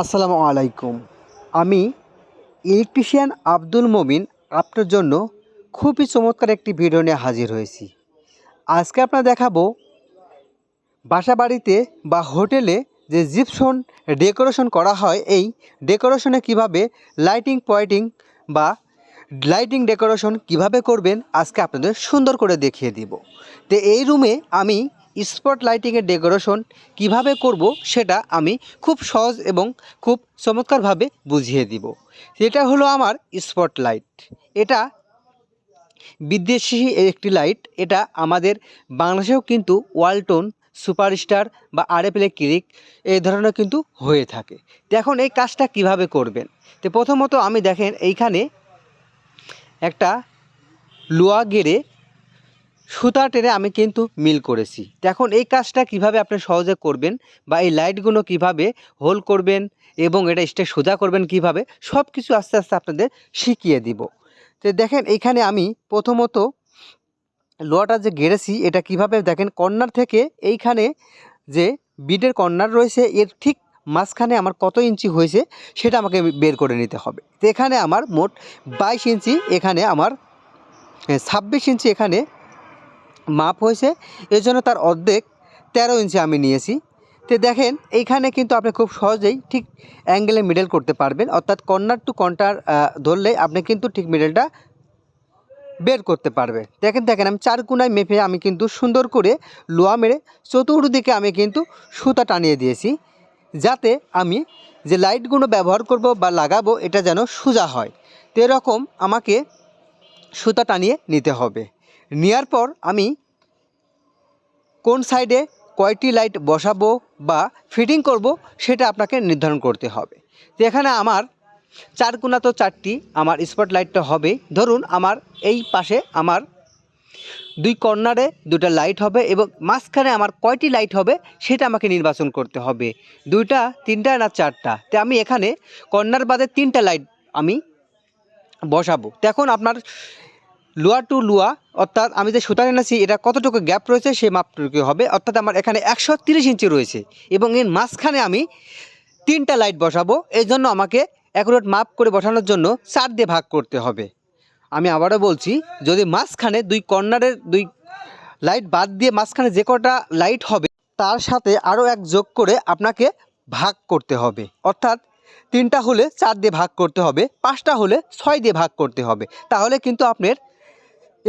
আসসালামু আলাইকুম। আমি ইলেকট্রিশিয়ান আব্দুল মমিন আপনার জন্য খুবই চমৎকার একটি ভিডিও নিয়ে হাজির হয়েছি। আজকে আপনার দেখাবো বাসা বাড়িতে বা হোটেলে যে জিপসন ডেকোরেশন করা হয়, এই ডেকোরেশনে কীভাবে লাইটিং পয়েন্টিং বা লাইটিং ডেকোরেশন কীভাবে করবেন, আজকে আপনাদের সুন্দর করে দেখিয়ে দিব। তো এই রুমে আমি স্পট লাইটিংয়ের ডেকোরেশন কীভাবে করব সেটা আমি খুব সহজ এবং খুব চমৎকারভাবে বুঝিয়ে দিব। এটা হলো আমার স্পট লাইট এটা বিদেশি একটি লাইট এটা আমাদের বাংলাদেশেও কিন্তু ওয়ালটন, সুপারস্টার বা আরএফএল ক্লিক এই ধরনের কিন্তু হয়ে থাকে। এখন এই কাজটা কীভাবে করবেন? তো প্রথমত আমি দেখেন এইখানে একটা লোয়া গেড়ে সুতা টেনে আমি কিন্তু মিল করেছি। এখন এই কাজটা কীভাবে আপনি সহজে করবেন বা এই লাইটগুলো কীভাবে হোল করবেন এবং এটা স্টে সোজা করবেন কীভাবে সব কিছু আস্তে আস্তে আপনাদের শিখিয়ে দিব। তো দেখেন, এইখানে আমি প্রথমত লোহাটা যে গেড়েছি, এটা কীভাবে দেখেন, কর্নার থেকে এইখানে যে বিডের কর্নার রয়েছে, এর ঠিক মাঝখানে আমার কত ইঞ্চি হয়েছে, সেটা আমাকে বের করে নিতে হবে। তো এখানে আমার মোট বাইশ ইঞ্চি, এখানে আমার ছাব্বিশ ইঞ্চি এখানে মাপ হয়েছে। এই জন্য তার অর্ধেক তেরো ইঞ্চি আমি নিয়েছি। তো দেখেন, এইখানে কিন্তু আপনি খুব সহজেই ঠিক অ্যাঙ্গেলে মিডল করতে পারবেন। অর্থাৎ কর্নার টু কর্নার ধরলে আপনি কিন্তু ঠিক মিডলটা বের করতে পারবে। দেখেন দেখেন, আমি চার কোনায় মেপে আমি কিন্তু সুন্দর করে লোয়া মেরে চতুর্দিকে আমি কিন্তু সুতা টানিয়ে দিয়েছি। যাতে আমি যে লাইটগুলো ব্যবহার করব বা লাগাবো, এটা যেন সোজা হয়। তো এরকম আমাকে সুতা টানিয়ে নিতে হবে। নেওয়ার পর আমি কোন সাইডে কয়টি লাইট বসাবো বা ফিটিং করব সেটা আপনাকে নির্ধারণ করতে হবে। তো এখানে আমার চার কোনা তো চারটি, আমার স্পট লাইটটা হবে। ধরুন আমার এই পাশে আমার দুই কর্নারে দুটা লাইট হবে এবং মাঝখানে আমার কয়টি লাইট হবে সেটা আমাকে নির্বাচন করতে হবে। দুইটা, তিনটা না চারটা? তো আমি এখানে কর্নার বাদে তিনটা লাইট আমি বসাবো। তো এখন আপনার লোয়া টু লোয়া, অর্থাৎ আমি যে সুতা এনেছি এটা কতটুকু গ্যাপ রয়েছে সেই মাপটুকু হবে। অর্থাৎ আমার এখানে একশো ইঞ্চি রয়েছে এবং এর মাঝখানে আমি তিনটা লাইট বসাবো। এই জন্য আমাকে অ্যাকুরেট মাপ করে বসানোর জন্য চার দিয়ে ভাগ করতে হবে। আমি আবারও বলছি, যদি মাঝখানে দুই কর্নারের দুই লাইট বাদ দিয়ে মাঝখানে যে কটা লাইট হবে, তার সাথে আরও এক যোগ করে আপনাকে ভাগ করতে হবে। অর্থাৎ তিনটা হলে চার দিয়ে ভাগ করতে হবে, পাঁচটা হলে ছয় দিয়ে ভাগ করতে হবে। তাহলে কিন্তু আপনার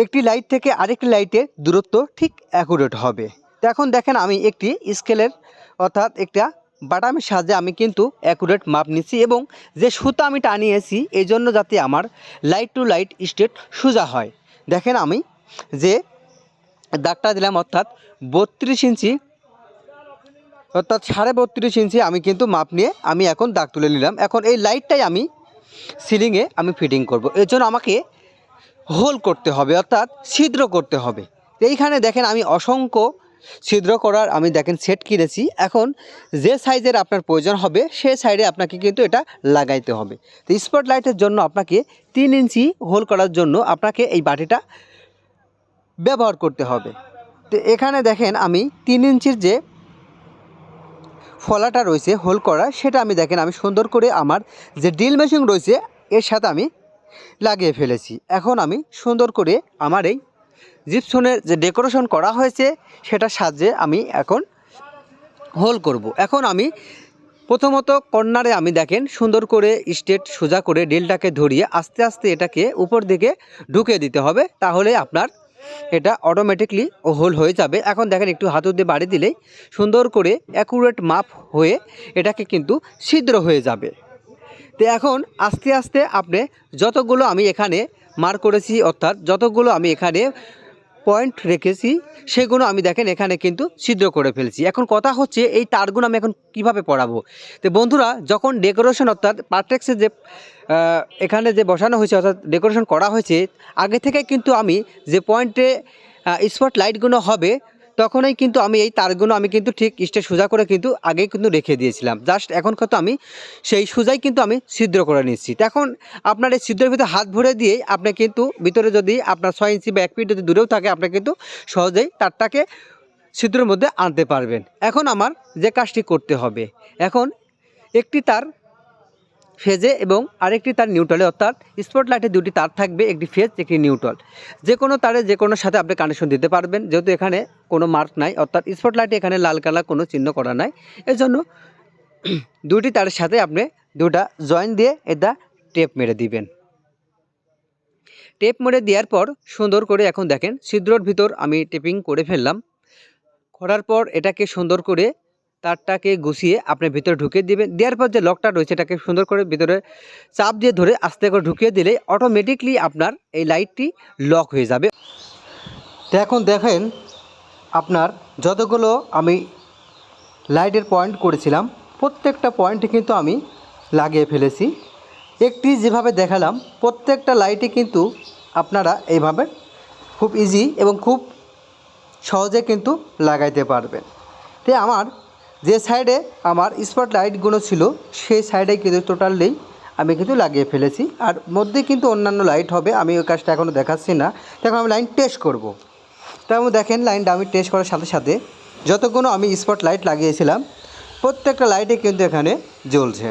একটি লাইট থেকে আরেকটি লাইটের দূরত্ব ঠিক অ্যাকুরেট হবে। তো এখন দেখেন আমি একটি স্কেলের অর্থাৎ একটা বাটামের সাহায্যে আমি কিন্তু অ্যাকুরেট মাপ নিচ্ছি এবং যে সুতা আমি টানিয়েছি, এই জন্য যাতে আমার লাইট টু লাইট স্টেট সোজা হয়। দেখেন আমি যে দাগটা দিলাম অর্থাৎ বত্রিশ ইঞ্চি, অর্থাৎ সাড়ে বত্রিশ ইঞ্চি আমি কিন্তু মাপ নিয়ে আমি এখন দাগ তুলে নিলাম। এখন এই লাইটটাই আমি সিলিংয়ে আমি ফিটিং করব। এর জন্য আমাকে হোল করতে হবে, অর্থাৎ ছিদ্র করতে হবে। এইখানে দেখেন আমি অসংখ্য ছিদ্র করার, আমি দেখেন সেট কিনেছি। এখন যে সাইজের আপনার প্রয়োজন হবে, সে সাইডে আপনাকে কিন্তু এটা লাগাইতে হবে। তো স্পট লাইটের জন্য আপনাকে তিন ইঞ্চি হোল করার জন্য আপনাকে এই বাটিটা ব্যবহার করতে হবে। তো এখানে দেখেন আমি তিন ইঞ্চির যে ফলাটা রয়েছে হোল করা, সেটা আমি দেখেন আমি সুন্দর করে আমার যে ড্রিল মেশিন রয়েছে, এর সাথে আমি লাগিয়ে ফেলেছি। এখন আমি সুন্দর করে আমার এই জিপসনের যে ডেকোরেশন করা হয়েছে সেটা সাহায্যে আমি এখন হোল করব। এখন আমি প্রথমত কর্নারে আমি দেখেন সুন্দর করে স্টেট সোজা করে ডেলটাকে ধরিয়ে আস্তে আস্তে এটাকে উপর দিকে ঢুকে দিতে হবে, তাহলে আপনার এটা অটোমেটিকলি হোল হয়ে যাবে। এখন দেখেন একটু হাতুর দিয়ে বাড়ি দিলেই সুন্দর করে অ্যাকুরেট মাপ হয়ে এটাকে কিন্তু ছিদ্র হয়ে যাবে। তো এখন আস্তে আস্তে আপনি যতগুলো আমি এখানে মার করেছি, অর্থাৎ যতগুলো আমি এখানে পয়েন্ট রেখেছি, সেগুলো আমি দেখেন এখানে কিন্তু ছিদ্র করে ফেলছি। এখন কথা হচ্ছে এই তারগুলো আমি এখন কীভাবে পড়াবো? তো বন্ধুরা, যখন ডেকোরেশন অর্থাৎ পার্টেক্সে যে এখানে যে বসানো হয়েছে, অর্থাৎ ডেকোরেশন করা হয়েছে, আগে থেকে কিন্তু আমি যে পয়েন্টে স্পট লাইটগুলো হবে তখনই কিন্তু আমি এই তারগুলো আমি কিন্তু ঠিক স্টে সোজা করে কিন্তু আগেই কিন্তু রেখে দিয়েছিলাম। জাস্ট এখন কত আমি সেই সোজাই কিন্তু আমি ছিদ্র করে নিচ্ছি। এখন আপনার এই ছিদ্রের ভিতরে হাত ভরে দিয়ে আপনি কিন্তু ভিতরে যদি আপনার ছয় ইঞ্চি বা এক ফিট যদি দূরেও থাকে, আপনি কিন্তু সহজেই তারটাকে ছিদ্রের মধ্যে আনতে পারবেন। এখন আমার যে কাজটি করতে হবে, এখন একটি তার ফেজে এবং আরেকটি তার নিউট্রালে অর্থাৎ স্পটলাইটে দুটি তার থাকবে, একটি ফেজ, একটি নিউট্রাল যে কোনো তারে, যে কোনো সাথে আপনি কানেকশন দিতে পারবেন, যেহেতু এখানে কোনো মার্ক নাই, অর্থাৎ স্পটলাইটে এখানে লাল কালার কোনো চিহ্ন করা নাই। এজন্য দুটি তারের সাথে আপনি দুটা জয়েন দিয়ে এটা টেপ মেরে দিবেন। টেপ মেরে দেওয়ার পর সুন্দর করে এখন দেখেন, ছিদ্রর ভিতর আমি টেপিং করে ফেললাম। করার পর এটাকে সুন্দর করে তারটাকে গুছিয়ে আপনি ভিতরে ঢুকিয়ে দিবেন। দেওয়ার পর যে লকটা রয়েছে, এটাকে সুন্দর করে ভিতরে চাপ দিয়ে ধরে আস্তে করে ঢুকিয়ে দিলে অটোমেটিকলি আপনার এই লাইটটি লক হয়ে যাবে। তো এখন দেখেন আপনার যতগুলো আমি লাইটের পয়েন্ট করেছিলাম, প্রত্যেকটা পয়েন্টে কিন্তু আমি লাগিয়ে ফেলেছি। একটি যেভাবে দেখালাম, প্রত্যেকটা লাইটে কিন্তু আপনারা এইভাবে খুব ইজি এবং খুব সহজে কিন্তু লাগাইতে পারবেন। তো আমার যে সাইডে আমার স্পট লাইটগুলো ছিল, সেই সাইডে কিন্তু টোটালি আমি কিন্তু লাগিয়ে ফেলেছি। আর মধ্যে কিন্তু অন্যান্য লাইট হবে, আমি ওই কাজটা এখনও দেখাচ্ছি না। তখন আমি লাইন টেস্ট করব। তেমন দেখেন লাইনটা আমি টেস্ট করার সাথে সাথে যতগুলো আমি স্পট লাইট লাগিয়েছিলাম, প্রত্যেকটা লাইটে কিন্তু এখানে জ্বলছে।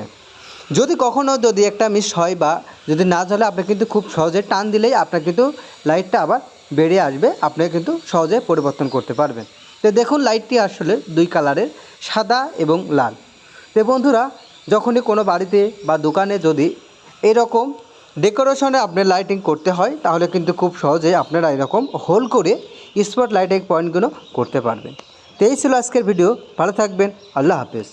যদি কখনও যদি একটা মিস হয় বা যদি না জ্বলে, আপনি কিন্তু খুব সহজে টান দিলেই আপনার কিন্তু লাইটটা আবার বেরিয়ে আসবে। আপনি কিন্তু সহজে পরিবর্তন করতে পারবেন। তো দেখুন লাইটটি আসলে দুই কালারের সাদা এবং লাল। তো বন্ধুরা, যখনই কোনো বাড়িতে বা দোকানে যদি এরকম ডেকোরেশনে আপনার লাইটিং করতে হয়, তাহলে কিন্তু খুব সহজে আপনারা এরকম হোল করে স্পট লাইটিং পয়েন্টগুলো করতে পারবেন। তো এই ছিল আজকের ভিডিও ভালো থাকবেন। আল্লাহ হাফেজ।